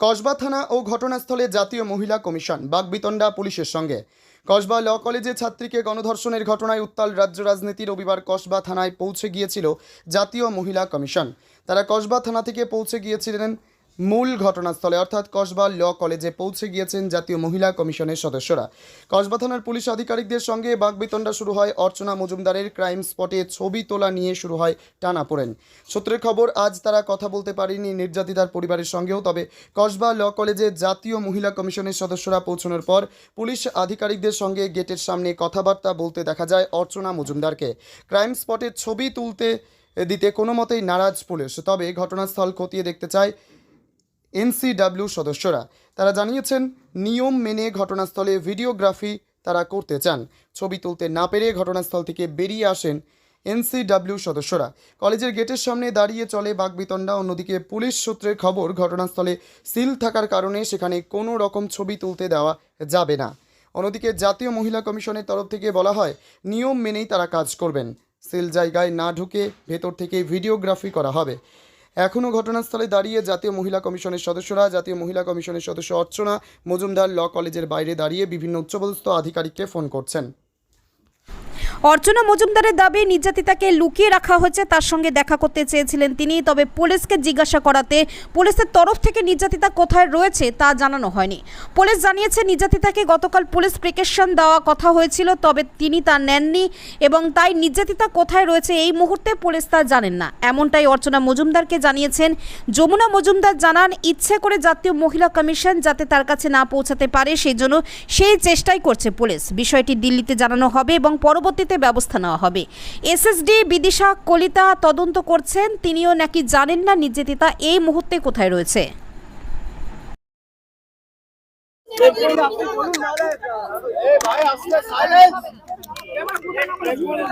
কসবা থানা ও ঘটনাস্থলে জাতীয় মহিলা কমিশন, বাগবিতণ্ডা পুলিশের সঙ্গে। কসবা ল কলেজে ছাত্রীকে গণধর্ষণের ঘটনায় উত্তাল রাজ্য রাজনীতি রবিবার কসবা থানায় পৌঁছে গিয়েছিল জাতীয় মহিলা কমিশন। তারা কসবা থানা থেকে পৌঁছে গিয়েছিলেন মূল ঘটনাস্থলে, অর্থাৎ কসবা ল কলেজে পৌঁছে গিয়েছেন জাতীয় মহিলা কমিশনের সদস্যরা। কসবা থানার পুলিশ আধিকারিকদের সঙ্গে বাগবিতণ্ডা শুরু হয় অর্চনা মজুমদারের ক্রাইম স্পটে ছবি তোলা নিয়ে শুরু হয় টানাপোড়েন। সূত্রের খবর, আজ তারা কথা বলতে পারেনি নির্যাতিতার পরিবারের সঙ্গেও, তবে কসবা ল কলেজে জাতীয় মহিলা কমিশনের সদস্যরা পৌঁছানোর পর পুলিশ আধিকারিকদের সঙ্গে গেটের সামনে কথাবার্তা বলতে দেখা যায় অর্চনা মজুমদারকে। ক্রাইম স্পটের ছবি তুলতে দিতে কোনো মতেই নারাজ পুলিশ, তবে ঘটনাস্থল খতিয়ে দেখতে চায় এনসিডাব্লিউ সদস্যরা। তারা জানিয়েছেন, নিয়ম মেনে ঘটনাস্থলে ভিডিওগ্রাফি তারা করতে চান। ছবি তুলতে না পেরে ঘটনাস্থল থেকে বেরিয়ে আসেন এনসিডাব্লিউ সদস্যরা। কলেজের গেটের সামনে দাঁড়িয়ে চলে বাগবিতণ্ডা অন্যদিকে পুলিশ সূত্রের খবর, ঘটনাস্থলে সিল থাকার কারণে সেখানে কোনো রকম ছবি তুলতে দেওয়া যাবে না। অন্যদিকে জাতীয় মহিলা কমিশনের তরফ থেকে বলা হয়, নিয়ম মেনেই তারা কাজ করবেন। সিল জায়গায় না ঢুকে ভেতর থেকে ভিডিওগ্রাফি করা হবে। এখনও ঘটনাস্থলে দাঁড়িয়ে জাতীয় মহিলা কমিশনের সদস্যরা, জাতীয় মহিলা কমিশনের সদস্য অর্চনা মজুমদার ল কলেজের বাইরে দাঁড়িয়ে বিভিন্ন উচ্চপদস্থ আধিকারিককে ফোন করছেন। অর্চনা মজুমদারের দাবি, নির্যাতিতাকে লুকিয়ে রাখা হয়েছে, তার সঙ্গে দেখা করতে চেয়েছিলেন তিনি। তবে পুলিশকে জিজ্ঞাসা করাতে পুলিশের তরফ থেকে নির্যাতিতা কোথায় রয়েছে তা জানানো হয়নি। পুলিশ জানিয়েছে, নির্যাতিতাকে গতকাল পুলিশ প্রিকেশন দেওয়া কথা হয়েছিল, তবে তিনি তা নেননি এবং তাই নির্যাতিতা কোথায় রয়েছে এই মুহূর্তে পুলিশ তা জানেন না। এমনটাই অর্চনা মজুমদারকে জানিয়েছেন। যমুনা মজুমদার জানান, ইচ্ছে করে জাতীয় মহিলা কমিশন যাতে তার কাছে না পৌঁছাতে পারে সেই জন্য সেই চেষ্টাই করছে পুলিশ। বিষয়টি দিল্লিতে জানানো হবে এবং পরবর্তীতে ব্যবস্থা নেওয়া হবে। এসএসডি বিদিশা কলিতা তদন্ত করছেন। তিনিও নাকি জানেন না নির্যাতিতা এই মুহূর্তে কোথায় রয়েছে।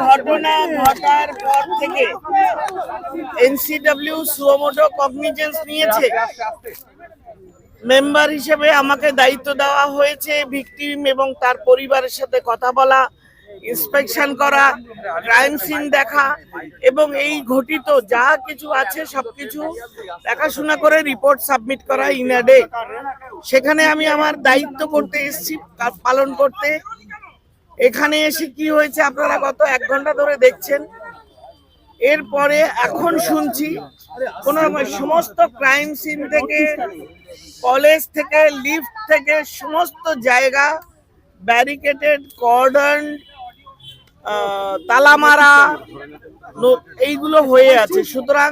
ঘটনা ঘটার পর থেকে এনসিডব্লিউ সুমোটো কগনিজেন্স নিয়েছে। মেম্বার হিসেবে আমাকে দায়িত্ব দেওয়া হয়েছে, ভিকটিম এবং তার পরিবারের সাথে কথা বলা। ইন্সপেকশন করা, ক্রাইম সিন দেখা এবং এই ঘটিত যা কিছু আছে সবকিছু দেখাশোনা করে রিপোর্ট সাবমিট করা ইন ডে সেখানে আমি আমার দায়িত্ব করতে এসেছি পালন করতে। এখানে এসে কি হয়েছে আপনারা গত এক ঘণ্টা ধরে দেখছেন। এরপরে এখন শুনছি, কোন সমস্ত ক্রাইম সিন থেকে, কলেজ থেকে, লিফট থেকে, সমস্ত জায়গা, ব্যারিকেটেড কর্ডন তালামারা এইগুলো হয়ে আছে। সুতরাং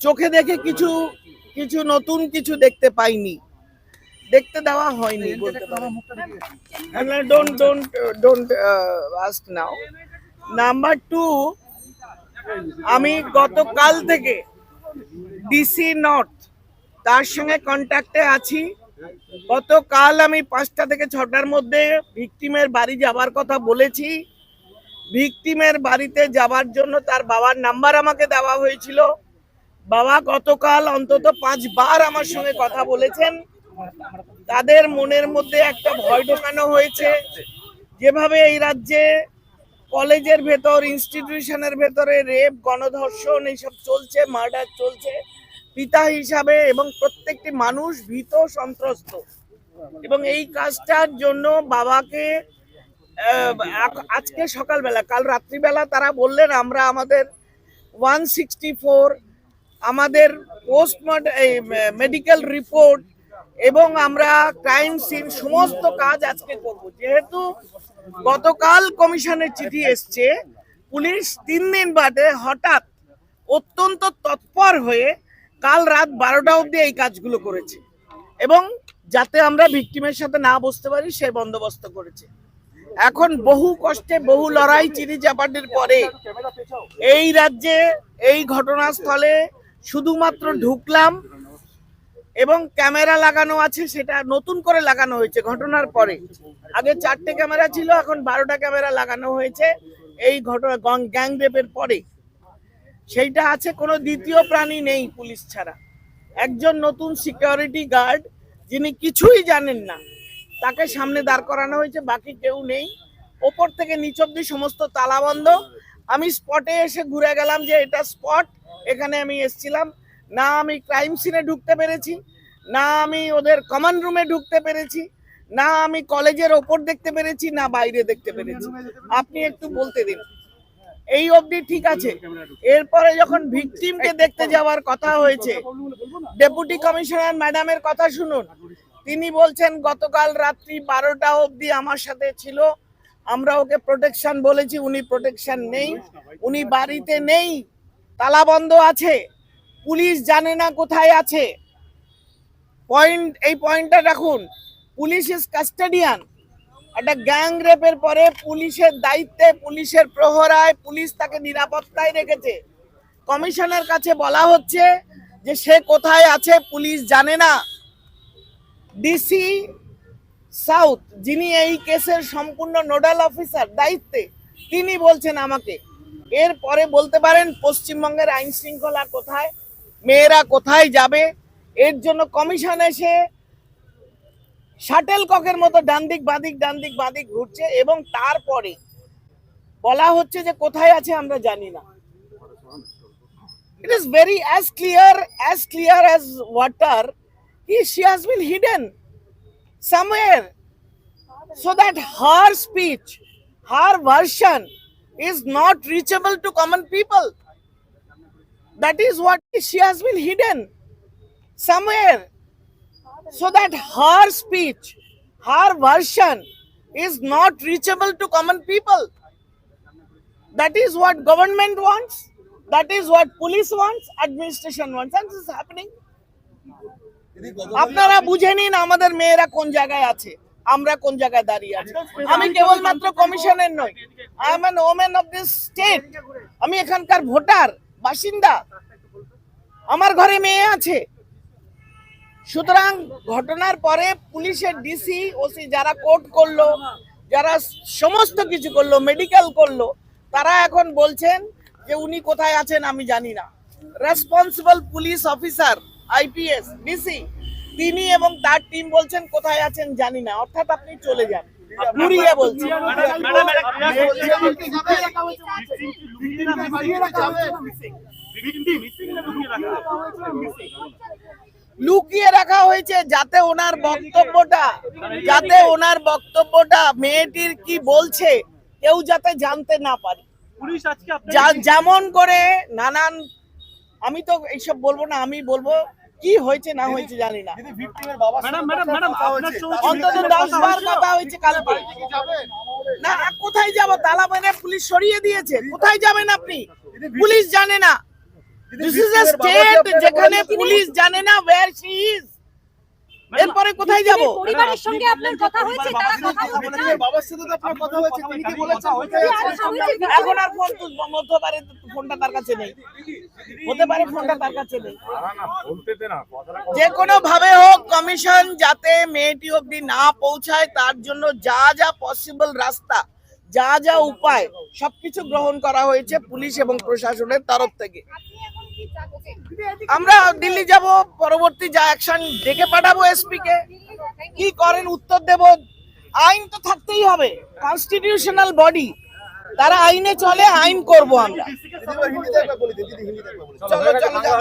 চোখে দেখে কিছু কিছু নতুন কিছু দেখতে পাইনি। দেখতে দেওয়া হয়নি বলতে don't don't don't now number two আমি গতকাল থেকে ডিসি নর্থ তার সঙ্গে কন্ট্যাক্টে আছি। গতকাল আমি পাঁচটা থেকে ছটার মধ্যে ভিকটিমের বাড়ি যাবার কথা বলেছি। ভিকটিমের বাড়িতে যাবার জন্য তার বাবার নাম্বার আমাকে দেওয়া হয়েছিল। বাবা গতকাল অন্তত পাঁচবার আমার সঙ্গে কথা বলেছেন। তাদের মনের মধ্যে একটা ভয় ঢোকানো হয়েছে। যেভাবে এই রাজ্যে কলেজের ভেতর ইনস্টিটিউশনের ভেতরে রেপ গণধর্ষণ এইসব চলছে মার্ডার চলছে, পিতা হিসাবে এবং প্রত্যেকটি মানুষ ভীত সন্ত্রস্ত। এবং এই কাজটার জন্য বাবাকে আজকে সকালবেলা কাল রাত্রিবেলা তারা বললেন আমরা আমাদের ওয়ান সিক্সটি ফোর আমাদের পোস্ট মেডিকেল রিপোর্ট এবং আমরা ক্রাইম সিন সমস্ত কাজ আজকে করব। যেহেতু গতকাল কমিশনের চিঠি এসছে পুলিশ তিন দিন বাদে হঠাৎ অত্যন্ত তৎপর হয়ে কাল রাত বারোটা অবধি এই কাজগুলো করেছে এবং যাতে আমরা ভিকটিমের সাথে না বসতে পারি সে বন্দোবস্ত করেছে। এখন বহু কষ্টে বহু লড়াই চিনি চাপাটির পরে এই রাজ্যে এই ঘটনাস্থলে শুধুমাত্র ঢুকলাম এবং ক্যামেরা লাগানো আছে, সেটা নতুন করে লাগানো হয়েছে ঘটনার পরে। আগে চারটে ক্যামেরা ছিল, এখন বারোটা ক্যামেরা লাগানো হয়েছে এই ঘটনা গ্যাং রেপের পরে। সেইটা আছে, কোনো দ্বিতীয় প্রাণী নেই পুলিশ ছাড়া। একজন নতুন সিকিউরিটি গার্ড যিনি কিছুই জানেন না তাকে সামনে দাঁড় করানো হয়েছে, বাকি কেউ নেই। ওপর থেকে নিচ অব্দি সমস্ত তালা বন্ধ। আমি স্পটে এসে ঘুরে গেলাম যে এটা স্পট এখানে আমি এসছিলাম। না আমি ক্রাইম সিনে ঢুকতে পেরেছি, না আমি ওদের কমন রুমে ঢুকতে পেরেছি, না আমি কলেজের ওপর দেখতে পেরেছি, না বাইরে দেখতে পেরেছি। আপনি একটু বলতে দিন। এই অবধি ঠিক আছে। এরপরে যখন ভিকটিমকে দেখতে যাওয়ার কথা হয়েছে ডেপুটি কমিশনার ম্যাডামের কথা শুনুন। তিনি বলছেন, গতকাল রাত্রি বারোটা অবধি আমার সাথে ছিল। আমরা ওকে প্রোটেকশন বলেছি, উনি প্রোটেকশন নেই। উনি বাড়িতে নেই। তালা বন্ধ আছে। পুলিশ জানে না কোথায় আছে। পয়েন্ট এই পয়েন্টটা রাখুন। পুলিশ ইজ কাস্টাডিয়ান একটা গ্যাং রেপের পরে পুলিশের দায়িত্বে, পুলিশের প্রহরায় পুলিশ তাকে নিরাপত্তায় রেখেছে। কমিশনের কাছে বলা হচ্ছে যে সে কোথায় আছে, পুলিশ জানে না। ডিসি সাউথ, যিনি এই কেসের সম্পূর্ণ নোডাল অফিসার দায়িত্বে, তিনি বলছেন আমাকে এরপরে বলতে পারেন পশ্চিমবঙ্গের আইন শৃঙ্খলা কোথায়, মেয়েরা কোথায় যাবে, এর জন্য কমিশন এসে শাটেল ককের মতো ডান দিক বাদিক ডান দিক বাদিক ঘুরছে এবং তারপরে বলা হচ্ছে যে কোথায় আছে আমরা জানি না। It is very as clear as clear as water he, she has been hidden somewhere. So that her speech her version is not reachable to common people. That is what she has been hidden somewhere. So that her speech her version is not reachable to common people. That is what government wants. That is what police wants. Administration wants. And this is happening আপনারা বুঝে নিন আমাদের মেয়েরা কোন জায়গায় আছে, আমরা কোন জায়গায় দাঁড়িয়ে আছি। আমি কেবলমাত্র কমিশনের নই I am an women of this state আমি এখানকার ভোটার, বাসিন্দা। আমার ঘরে মেয়ে আছে। সুতরাং ঘটনার পরে পুলিশের ডিসি ওসি যারা কোর্ট করল, যারা সমস্ত কিছু করল মেডিকেল করল, তারা এখন বলছেন যে উনি কোথায় আছেন আমি জানি না। Responsible police officer IPS DC তিনি এবং তার টিম বলছেন কোথায় আছেন জানি না অর্থাৎ আপনি চলে যান ঘুরিয়ে লুকিয়ে রাখা হয়েছে যাতে ওনার বক্তব্যটা যাতে ওনার বক্তব্যটা মেয়েটির কি বলছে কেউ যাতে জানতে না পারে যেমন করে নানান আমি তো এইসব বলব না আমি বলব কি হয়েছে না হয়েছে জানি না। ম্যাডাম ম্যাডাম ম্যাডাম আপনার সঙ্গে অন্তত দশ বার কথা হয়েছে কালকে না কোথায় যাব? তালা মেরে পুলিশ সরিয়ে দিয়েছে। কোথায় যাবেন আপনি? পুলিশ জানে না। দিস ইজ আ স্টেট যেখানে পুলিশ জানে না ওয়্যার শি ইজ এরপরে কোথায় যাব? পরিবারের সঙ্গে আপনার কথা হয়েছে তারা কথা বলছে। বাবার সাথে তো আপনার কথা হয়েছে তিনি কি হয়েছে? এখন আর ফোন তুলবো মধ্যে পারে ফোনটা তার কাছে নেই। হতে পারে ফোনটা তার কাছে নেই। যে কোনো ভাবে হোক কমিশন যাতে মেয়েটি অব্দি না পৌঁছায় তার জন্য যা যা পসিবল রাস্তা যা যা উপায় সবকিছু গ্রহণ করা হয়েছে পুলিশ এবং প্রশাসনের তরফ থেকে। আমরা দিল্লি যাব পরবর্তী যা অ্যাকশন ডেকে পাঠাবো এসপি কে। কি করেন উত্তর দেব আইন তো থাকতেই হবে কনস্টিটিউশনাল বডি তারা আইনে চলে আইন করব আমরা। চলো চলো যাও।